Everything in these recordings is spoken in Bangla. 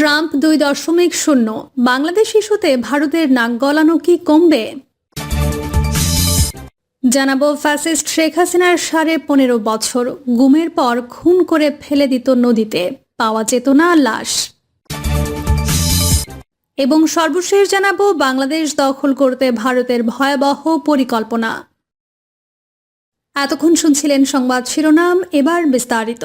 ট্রাম্প দুই দশমিক শূন্য। বাংলাদেশ ইস্যুতে ভারতের নাক গলানো কি কমবে? জানাব ফ্যাসিস্ট শেখ হাসিনার সাড়ে পনেরো বছর। গুমের পর খুন করে ফেলে দিত নদীতে। পাওয়া যেত না লাশ। এবং সর্বশেষ জানাব বাংলাদেশ দখল করতে ভারতের ভয়াবহ পরিকল্পনা। এতক্ষণ শুনছিলেন সংবাদ শিরোনাম, এবার বিস্তারিত।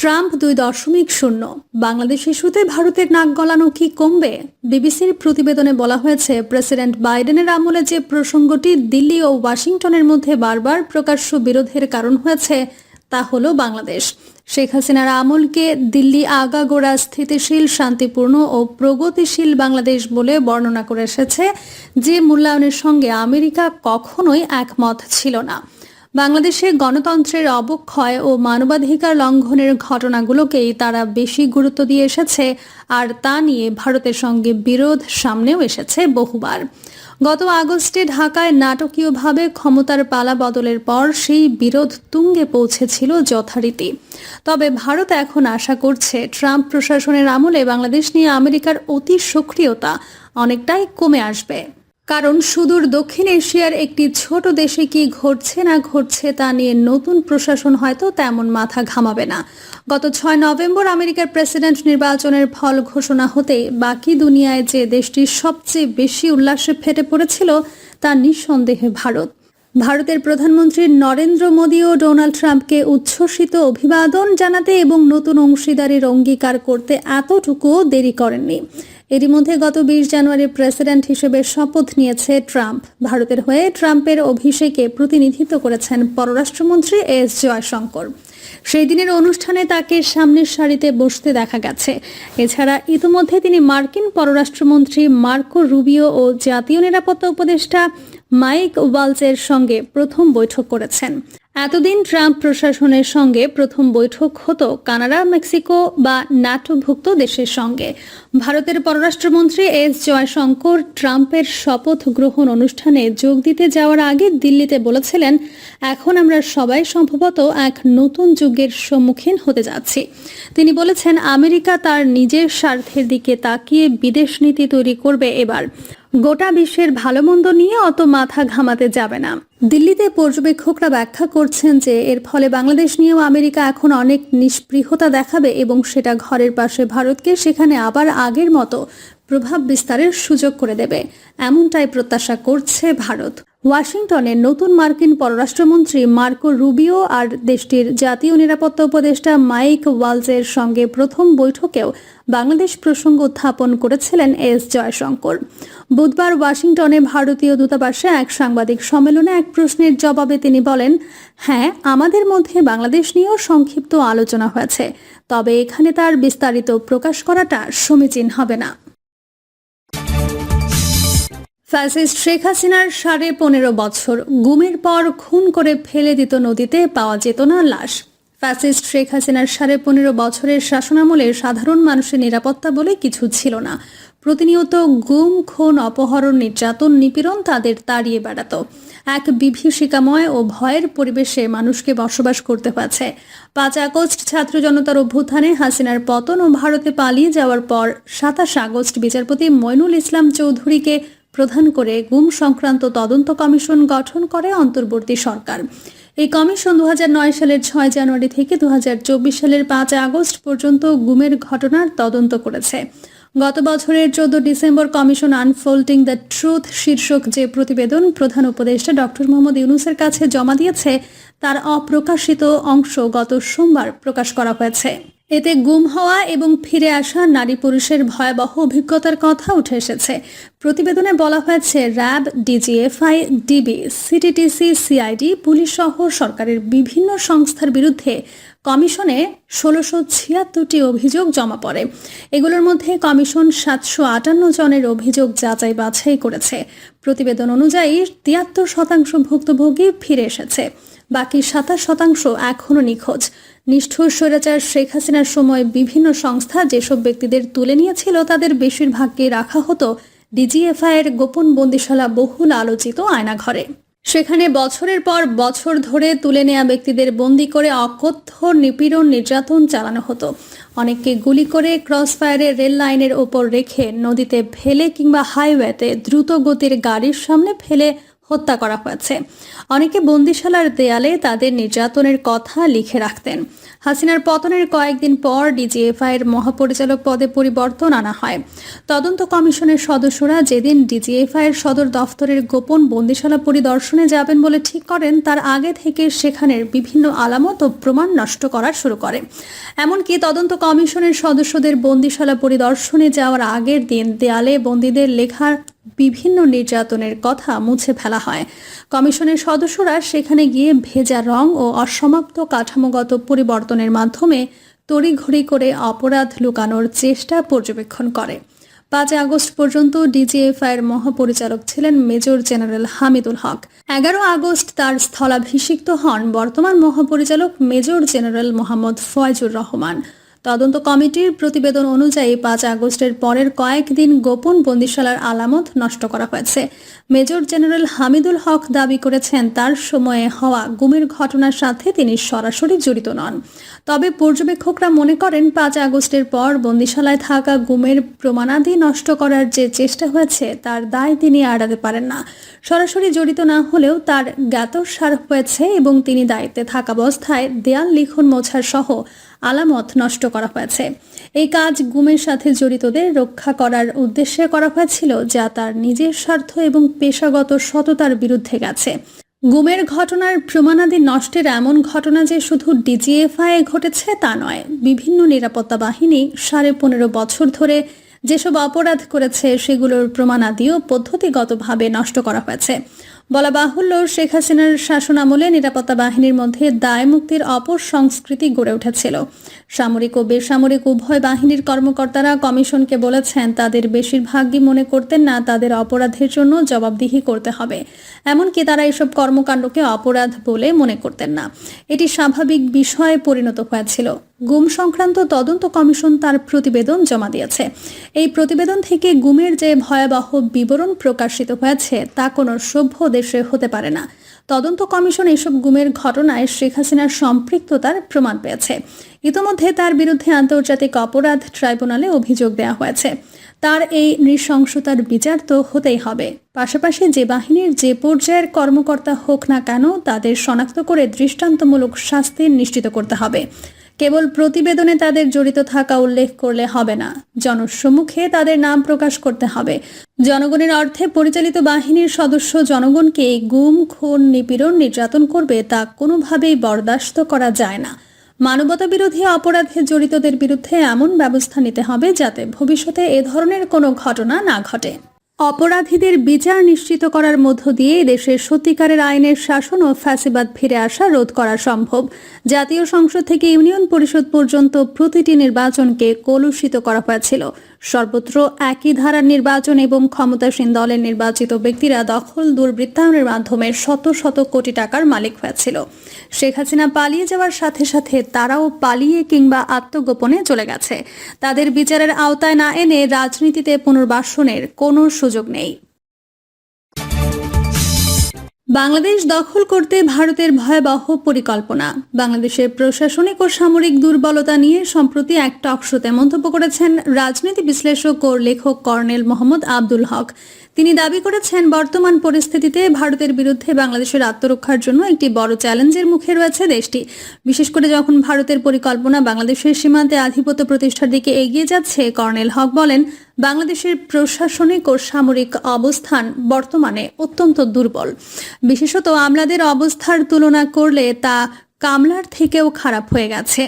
ট্রাম্প দুই দশমিক শূন্য। বাংলাদেশ ইস্যুতে ভারতের নাক গলানো কি কমবে? বিবিসির প্রতিবেদনে বলা হয়েছে, প্রেসিডেন্ট বাইডেনের আমলে যে প্রসঙ্গটি দিল্লি ও ওয়াশিংটনের মধ্যে বারবার প্রকাশ্য বিরোধের কারণ হয়েছে, তা হল বাংলাদেশ। শেখ হাসিনার আমলকে দিল্লি আগাগোড়া স্থিতিশীল, শান্তিপূর্ণ ও প্রগতিশীল বাংলাদেশ বলে বর্ণনা করে এসেছে, যে মূল্যায়নের সঙ্গে আমেরিকা কখনোই একমত ছিল না। বাংলাদেশে গণতন্ত্রের অবক্ষয় ও মানবাধিকার লঙ্ঘনের ঘটনাগুলোকেই তারা বেশি গুরুত্ব দিয়ে এসেছে, আর তা নিয়ে ভারতের সঙ্গে বিরোধ সামনেও এসেছে বহুবার। গত আগস্টে ঢাকায় নাটকীয়ভাবে ক্ষমতার পালা বদলের পর সেই বিরোধ তুঙ্গে পৌঁছেছিল যথারীতি। তবে ভারত এখন আশা করছে, ট্রাম্প প্রশাসনের আমলে বাংলাদেশ নিয়ে আমেরিকার অতি সক্রিয়তা অনেকটাই কমে আসবে। কারণ সুদূর দক্ষিণ এশিয়ার একটি ছোট দেশে কি ঘটছে না ঘটছে তা নিয়ে নতুন প্রশাসন হয়তো তেমন মাথা ঘামাবে না। গত ছয় নভেম্বর আমেরিকার প্রেসিডেন্ট নির্বাচনের ফল ঘোষণা হতে বাকি দুনিয়ায় যে দেশটি সবচেয়ে বেশি উল্লাসে ফেটে পড়েছিল তা নিঃসন্দেহে ভারত। ভারতের প্রধানমন্ত্রী নরেন্দ্র মোদী ও ডোনাল্ড ট্রাম্পকে উচ্ছ্বসিত অভিবাদন জানাতে এবং নতুন অংশীদারির অঙ্গীকার করতে এতটুকুও দেরি করেননি। এরই মধ্যে গত বিশ জানুয়ারি প্রেসিডেন্ট হিসেবে শপথ নিয়েছে ট্রাম্প। ভারতের হয়ে ট্রাম্পের অভিষেকে প্রতিনিধিত্ব করেছেন পররাষ্ট্রমন্ত্রী এস জয়শঙ্কর। সেই দিনের অনুষ্ঠানে তাকে সামনের সারিতে বসতে দেখা গেছে। এছাড়া ইতিমধ্যে তিনি মার্কিন পররাষ্ট্রমন্ত্রী মার্কো রুবিও ও জাতীয় নিরাপত্তা উপদেষ্টা মাইক ওয়ালসের সঙ্গে প্রথম বৈঠক করেছেন। এতদিন ট্রাম্প প্রশাসনের সঙ্গে প্রথম বৈঠক হতো কানাডা, মেক্সিকো বা নাটোভুক্ত দেশের সঙ্গে। ভারতের পররাষ্ট্রমন্ত্রী এস জয়শঙ্কর ট্রাম্পের শপথ গ্রহণ অনুষ্ঠানে যোগ দিতে যাওয়ার আগে দিল্লিতে বলেছিলেন, এখন আমরা সবাই সম্ভবত এক নতুন যুগের সম্মুখীন হতে যাচ্ছি। তিনি বলেছেন, আমেরিকা তার নিজের স্বার্থের দিকে তাকিয়ে বিদেশ নীতি তৈরি করবে এবার। গোটা বিশ্বের ভালো মন্দ নিয়ে অত মাথা ঘামাতে যাবে না। দিল্লিতে পর্যবেক্ষকরা ব্যাখ্যা করছেন যে, এর ফলে বাংলাদেশ নিয়েও আমেরিকা এখন অনেক নিষ্পৃহতা দেখাবে এবং সেটা ঘরের পাশে ভারতকে, সেখানে আবার আগের মতো প্রভাব বিস্তারের সুযোগ করে দেবে। এমনটাই প্রত্যাশা করছে ভারত। ওয়াশিংটনে নতুন মার্কিন পররাষ্ট্রমন্ত্রী মার্কো রুবিও আর দেশটির জাতীয় নিরাপত্তা উপদেষ্টা মাইক ওয়ালজের সঙ্গে প্রথম বৈঠকেও বাংলাদেশ প্রসঙ্গ উত্থাপন করেছিলেন এস জয়শঙ্কর। বুধবার ওয়াশিংটনে ভারতীয় দূতাবাসে এক সাংবাদিক সম্মেলনে এক প্রশ্নের জবাবে তিনি বলেন হ্যাঁ আমাদের মধ্যে বাংলাদেশ নিয়েও সংক্ষিপ্ত আলোচনা হয়েছে, তবে এখানে তার বিস্তারিত প্রকাশ করাটা সমীচীন হবে না। ফ্যাসিস্ট শেখ হাসিনার সাড়ে পনেরো বছর গুমের পর খুন করে ফেলে দিত নদীতে পাওয়া যেত না লাশ। ফ্যাসিস্ট শেখ হাসিনার সাড়ে পনেরো বছরের শাসনামলে সাধারণ মানুষের নিরাপত্তা বলে কিছু ছিল না। প্রতিনিয়ত গুম, খুন, অপহরণ, নির্যাতন, নিপীড়ন তাদের তাড়িয়ে বেড়াতো। এক বিভীষিকাময় ও ভয়ের পরিবেশে মানুষকে বসবাস করতে হয়েছে। পাঁচ আগস্ট ছাত্র জনতার অভ্যুত্থানে হাসিনার পতন ও ভারতে পালিয়ে যাওয়ার পর সাতাশ আগস্ট বিচারপতি মইনুল ইসলাম চৌধুরীকে প্রধান করে গুম সংক্রান্ত তদন্ত কমিশন গঠন করে অন্তর্বর্তী সরকার। এই কমিশন দু হাজার নয় সালের ছয় জানুয়ারি থেকে দুহাজার চব্বিশ সালের পাঁচ আগস্ট পর্যন্ত গুমের ঘটনার তদন্ত করেছে। গত বছরের চোদ্দ December commission unfolding the truth শীর্ষক যে প্রতিবেদন প্রধান উপদেষ্টা ডক্টর মোহাম্মদ ইউনুসের কাছে জমা দিয়েছে, তার অপ্রকাশিত অংশ গত সোমবার প্রকাশ করা হয়েছে। এতে গুম হওয়া এবং ফিরে আসা নারী পুরুষের ভয়াবহ অভিজ্ঞতার কথা উঠে এসেছে। প্রতিবেদনে বলা হয়েছে, RAB, DGFI, DB, CTTC, CID, police সহ সরকারের বিভিন্ন সংস্থার বিরুদ্ধে কমিশনে ষোলোশো ছিয়াত্তরটি অভিযোগ জমা পড়ে। এগুলোর মধ্যে কমিশন সাতশো আটান্ন জনের অভিযোগ যাচাই বাছাই করেছে। প্রতিবেদন অনুযায়ী তিয়াত্তর শতাংশ ভুক্তভোগী ফিরে এসেছে। বাকি সাতাশ শতাংশ এখনও নিখোঁজ। নিষ্ঠুর স্বৈরাচার শেখ হাসিনার সময় বিভিন্ন সংস্থা যেসব ব্যক্তিদের তুলে নিয়েছিল, তাদের বেশিরভাগকে রাখা হতো ডিজিএফআই এর গোপন বন্দিশালা বহুল আলোচিত আয়নাঘরে। সেখানে বছরের পর বছর ধরে তুলে নেওয়া ব্যক্তিদের বন্দি করে অকথ্য, নিপীড়ন, নির্যাতন চালানো হতো। অনেককে গুলি করে ক্রস ফায়ারে রেল লাইনের ওপর রেখে নদীতে ফেলে কিংবা হাইওয়েতে দ্রুত গতির গাড়ির সামনে ফেলে হত্যা করা হয়েছে। অনেকে বন্দিশালার দেয়ালে তাদের নির্যাতনের কথা লিখে রাখতেন। হাসিনার পতনের কয়েকদিন পর ডিজিএফআই এর মহাপরিচালক পদে পরিবর্তন আনা হয়। তদন্ত কমিশনের সদস্যরা যেদিন ডিজিএফআই এর সদর দফতরের গোপন বন্দিশালা পরিদর্শনে যাবেন বলে ঠিক করেন, তার আগে থেকে সেখানের বিভিন্ন আলামত ও প্রমাণ নষ্ট করা শুরু করে। এমনকি তদন্ত কমিশনের সদস্যদের বন্দিশালা পরিদর্শনে যাওয়ার আগের দিন দেয়ালে বন্দীদের লেখার বিভিন্ন নির্যাতনের কথা মুছে ফেলা হয়। কমিশনের সদস্যরা সেখানে গিয়ে ভেজা রং ও অসমাপ্ত কাঠামোগত পরিবর্তনের মাধ্যমে তড়িঘড়ি করে অপরাধ লুকানোর চেষ্টা পর্যবেক্ষণ করে। পাঁচ আগস্ট পর্যন্ত ডিজিএফআই এর মহাপরিচালক ছিলেন মেজর জেনারেল হামিদুল হক। এগারো আগস্ট তার স্থলাভিষিক্ত হন বর্তমান মহাপরিচালক মেজর জেনারেল মোহাম্মদ ফয়জুর রহমান। তদন্ত কমিটির প্রতিবেদন অনুযায়ী পাঁচ আগস্টের পরের কয়েকদিন গোপন বন্দিশালার আলামত নষ্ট করা হয়েছে। মেজর জেনারেল হামিদুল হক দাবি করেছেন, তার সময়ে হওয়া গুমের ঘটনার সাথে তিনি সরাসরি জড়িত নন। তবে পর্যবেক্ষকরা মনে করেন, পাঁচ আগস্টের পর বন্দিশালায় থাকা গুমের প্রমাণাদি নষ্ট করার যে চেষ্টা হয়েছে, তার দায় তিনি এড়াতে পারেন না। সরাসরি জড়িত না হলেও তার জ্ঞাতসার হয়েছে এবং তিনি দায়িত্বে থাকা অবস্থায় দেয়াল লিখন মোছার সহ আলামত নষ্ট করা হয়েছে। এই কাজ গুমের সাথে জড়িতদের রক্ষা করার উদ্দেশ্যে করা হয়েছিল, যা তার নিজের স্বার্থ এবং পেশাগত সততার বিরুদ্ধে গেছে। গুমের ঘটনার প্রমাণাদি নষ্টের এমন ঘটনা যে শুধু ডিজিএফআই ঘটেছে তা নয়, বিভিন্ন নিরাপত্তা বাহিনী সাড়ে পনেরো বছর ধরে যেসব অপরাধ করেছে, সেগুলোর প্রমাণাদিও পদ্ধতিগতভাবে নষ্ট করা হয়েছে। বলা বাহুল্য, শেখ হাসিনার শাসনামলে নিরাপত্তা বাহিনীর মধ্যে দায় মুক্তির অপর সংস্কৃতি গড়ে উঠেছিল। সামরিক ও বেসামরিক উভয় বাহিনীর কর্মকর্তারা কমিশনকে বলেছেন, তাদের বেশিরভাগই মনে করতেন না তাদের অপরাধের জন্য জবাবদিহি করতে হবে। এমনকি তারা এসব কর্মকাণ্ডকে অপরাধ বলে মনে করতেন না। এটি স্বাভাবিক বিষয়ে পরিণত হয়েছিল। গুম সংক্রান্ত তদন্ত কমিশন তার প্রতিবেদন জমা দিয়েছে। এই প্রতিবেদন থেকে গুমের যে ভয়াবহ বিবরণ প্রকাশিত হয়েছে, তা কোনো সভ্য দেশে হতে পারে না। তদন্ত কমিশন এসব গুমের ঘটনায় শেখ হাসিনার সম্পৃক্ততার প্রমাণ পেয়েছে। ইতোমধ্যে তার বিরুদ্ধে আন্তর্জাতিক অপরাধ ট্রাইব্যুনালে অভিযোগ দেওয়া হয়েছে। তার এই নৃশংসতার বিচার তো হতেই হবে। পাশাপাশি যে বাহিনীর যে পর্যায়ের কর্মকর্তা হোক না কেন, তাদের শনাক্ত করে দৃষ্টান্তমূলক শাস্তি নিশ্চিত করতে হবে। কেবল প্রতিবেদনে তাদের জড়িত থাকা উল্লেখ করলে হবে না। জনসম্মুখে তাদের নাম প্রকাশ করতে হবে। জনগণের অর্থে পরিচালিত বাহিনীর সদস্য জনগণকে গুম, খুন, নিপীড়ন, নির্যাতন করবে তা কোনোভাবেই বরদাস্ত করা যায় না। মানবতা বিরোধী অপরাধে জড়িতদের বিরুদ্ধে এমন ব্যবস্থা নিতে হবে যাতে ভবিষ্যতে এ ধরনের কোনো ঘটনা না ঘটে। অপরাধীদের বিচার নিশ্চিত করার মধ্য দিয়ে দেশের সত্যিকারের আইনের শাসন ও ফ্যাসিবাদ ফিরে আসা রোধ করা সম্ভব। জাতীয় সংসদ থেকে ইউনিয়ন পরিষদ পর্যন্ত প্রতিটি নির্বাচনকে কলুষিত করা হয়েছিল। সর্বত্র একই ধারার নির্বাচন এবং ক্ষমতাসীন দলের নির্বাচিত ব্যক্তিরা দখল দুর্বৃত্তায়নের মাধ্যমে শত শত কোটি টাকার মালিক হয়েছিল। শেখ হাসিনা পালিয়ে যাওয়ার সাথে সাথে তারাও পালিয়ে কিংবা আত্মগোপনে চলে গেছে। তাদের বিচারের আওতায় না এনে রাজনীতিতে পুনর্বাসনের কোনো সুযোগ নেই। বাংলাদেশ দখল করতে ভারতের ভয়াবহ পরিকল্পনা। বাংলাদেশের প্রশাসনিক ও সামরিক দুর্বলতা নিয়ে সম্প্রতি এক টকশোতে মন্তব্য করেছেন রাজনীতি বিশ্লেষক ও লেখক কর্নেল মোহাম্মদ আব্দুল হক। তিনি দাবি করেছেন, বর্তমান পরিস্থিতিতে ভারতের বিরুদ্ধে বাংলাদেশের আত্মরক্ষার জন্য একটি বড় চ্যালেঞ্জের মুখে রয়েছে দেশটি। বিশেষ করে যখন ভারতের পরিকল্পনা বাংলাদেশের সীমান্তে আধিপত্য প্রতিষ্ঠার দিকে এগিয়ে যাচ্ছে, কর্নেল হক বলেন বাংলাদেশের প্রশাসনিক ও সামরিক অবস্থান বর্তমানে অত্যন্ত দুর্বল। বিশেষত আমলাদের অবস্থার তুলনা করলে তা কামলার থেকেও খারাপ হয়ে গেছে।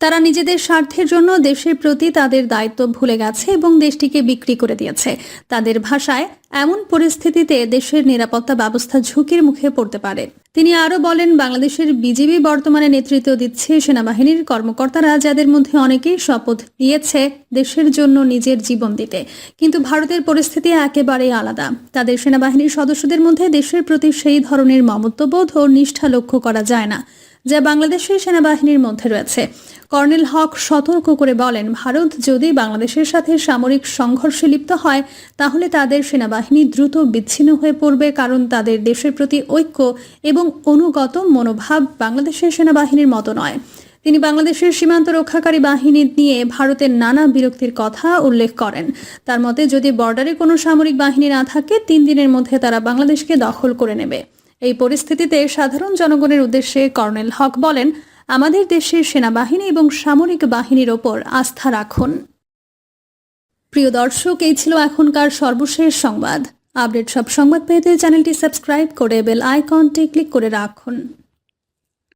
তারা নিজেদের স্বার্থের জন্য দেশের প্রতি তাদের দায়িত্ব ভুলে গেছে এবং দেশটিকে বিক্রি করে দিয়েছে। তাদের ভাষায় এমন পরিস্থিতিতে দেশের নিরাপত্তা ব্যবস্থা ঝুঁকির মুখে পড়তে পারে। তিনি আরও বলেন, বাংলাদেশের বিজিবি বর্তমানে নেতৃত্ব দিচ্ছে সেনাবাহিনীর কর্মকর্তারা, যাদের মধ্যে অনেকেই শপথ নিয়েছে দেশের জন্য নিজের জীবন দিতে। কিন্তু ভারতের পরিস্থিতি একেবারেই আলাদা। তাদের সেনাবাহিনীর সদস্যদের মধ্যে দেশের প্রতি সেই ধরনের মমত্ববোধ ও নিষ্ঠা লক্ষ্য করা যায় না। যা বাংলাদেশের সেনাবাহিনীর মধ্যে রয়েছে। কর্নেল হক সতর্ক করে বলেন, ভারত যদি বাংলাদেশের সাথে সামরিক সংঘর্ষে লিপ্ত হয়, তাহলে তাদের সেনাবাহিনী দ্রুত বিচ্ছিন্ন হয়ে পড়বে কারণ তাদের দেশের প্রতি ঐক্য এবং অনুগত মনোভাব বাংলাদেশের সেনাবাহিনীর মতো নয়। তিনি বাংলাদেশের সীমান্ত রক্ষাকারী বাহিনী নিয়ে ভারতের নানা বিরক্তির কথা উল্লেখ করেন। তার মতে, যদি বর্ডারে কোনো সামরিক বাহিনী না থাকে, তিন দিনের মধ্যে তারা বাংলাদেশকে দখল করে নেবে। এই পরিস্থিতিতে সাধারণ জনগণের উদ্দেশ্যে কর্নেল হক বলেন, আমাদের দেশের সেনাবাহিনী এবং সামরিক বাহিনীর ওপর আস্থা রাখুন। প্রিয় দর্শক, এই ছিল এখনকার সর্বশেষ সংবাদ। আপডেট সব সংবাদ পেতে চ্যানেলটি সাবস্ক্রাইব করে বেল আইকনটি ক্লিক করে রাখুন।